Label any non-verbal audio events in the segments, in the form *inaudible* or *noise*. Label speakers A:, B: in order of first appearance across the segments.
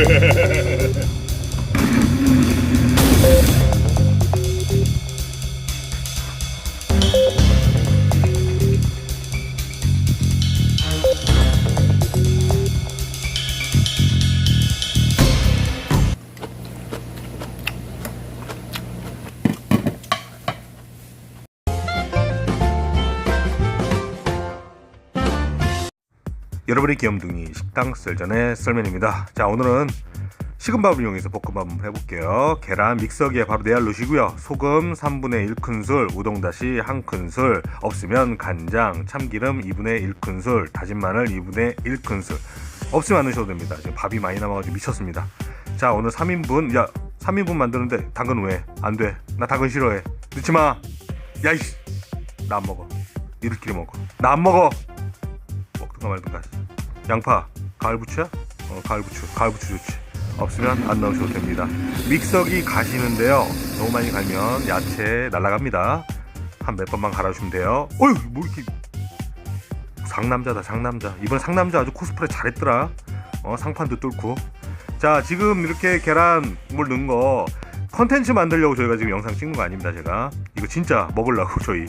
A: Yeah. 여러분의 귀염둥이 식당 썰전의 썰면입니다. 자 오늘은 식은 밥을 이용해서 볶음밥 한번 해볼게요. 계란 믹서기에 바로 내알 넣으시고요. 소금 3분의 1큰술, 우동다시 1큰술, 없으면 간장, 참기름 2분의 1큰술, 다진 마늘 2분의 1큰술. 없으면 안 넣으셔도 됩니다. 지금 밥이 많이 남아가지고 미쳤습니다. 자 오늘 3인분, 야 3인분 만드는데 당근 왜? 안 돼. 나 당근 싫어해. 넣지 마. 야이씨. 나 안 먹어. 니들끼리 먹어. 나 안 먹어. 먹든가 말든가 양파 가을 부추야? 어 가을 부추 가을 부추 좋지. 없으면 안 넣으셔도 됩니다. 믹서기 가시는데요. 너무 많이 갈면 야채 날아갑니다. 한 몇 번만 갈아주시면 돼요. 어휴 뭐 이렇게 상남자다 상남자. 이번 상남자 아주 코스프레 잘했더라. 어 상판도 뚫고. 자 지금 이렇게 계란 물 넣은 거 컨텐츠 만들려고 저희가 지금 영상 찍는 거 아닙니다 제가. 이거 진짜 먹으려고 *laughs* 저희.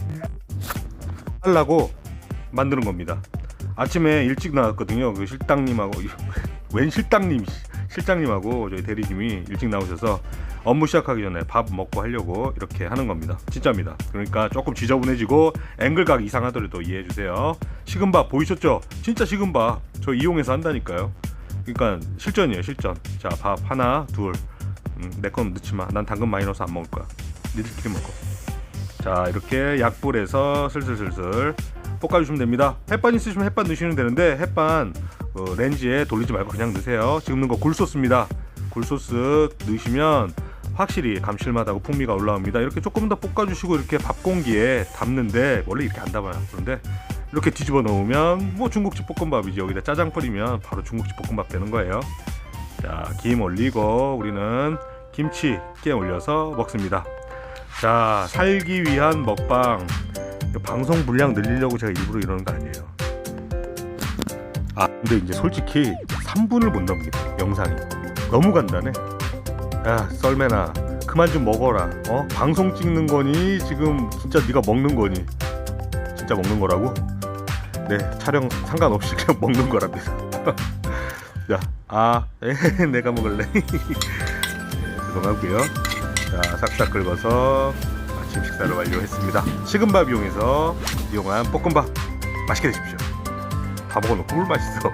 A: 하려고 만드는 겁니다 아침에 일찍 나왔거든요. 그 실장님하고 *laughs* 웬 실장님 실장님하고 저희 대리님이 일찍 나오셔서 업무 시작하기 전에 밥 먹고 하려고 이렇게 하는 겁니다. 진짜입니다. 그러니까 조금 지저분해지고 앵글각 이상하더라도 이해해 주세요. 식은 밥 보이셨죠? 진짜 식은 밥. 저 이용해서 한다니까요. 그러니까 실전이에요, 실전. 자, 밥 하나, 둘. 음, 내건 넣지 마. 난 당근 많이 넣어서 안 먹을 거야. 니들끼리 먹어. 자, 이렇게 약불에서 슬슬슬슬 볶아주시면 됩니다. 햇반 있으시면 햇반 넣으시면 되는데 햇반 어, 렌즈에 돌리지 말고 그냥 넣으세요. 지금 넣은 거 굴소스입니다. 굴소스 넣으시면 확실히 감칠맛하고 풍미가 올라옵니다. 이렇게 조금 더 볶아주시고 이렇게 밥 공기에 담는데 원래 이렇게 안 담아요. 그런데 이렇게 뒤집어 놓으면 뭐 중국집 볶음밥이지 여기다 짜장 뿌리면 바로 중국집 볶음밥 되는 거예요. 자, 김 올리고 우리는 김치 깨 올려서 먹습니다. 자, 살기 위한 먹방. 방송 분량 늘리려고 제가 일부러 이러는 거 아니에요. 아, 근데 이제 솔직히 3분을 못 넘깁니다. 영상이. 너무 간단해. 야, 썰매나 그만 좀 먹어라. 어? 방송 찍는 거니 지금 진짜 네가 먹는 거니? 진짜 먹는 거라고? 네, 촬영 상관없이 그냥 *laughs* 먹는 거랍니다. *laughs* 자, 아, 에, *laughs* 내가 먹을래. 네, 죄송하고요. 자, 싹싹 긁어서 식사를 완료했습니다. 식은 밥 이용해서 이용한 볶음밥 맛있게 드십시오. 다 먹어놓고 물 맛있어.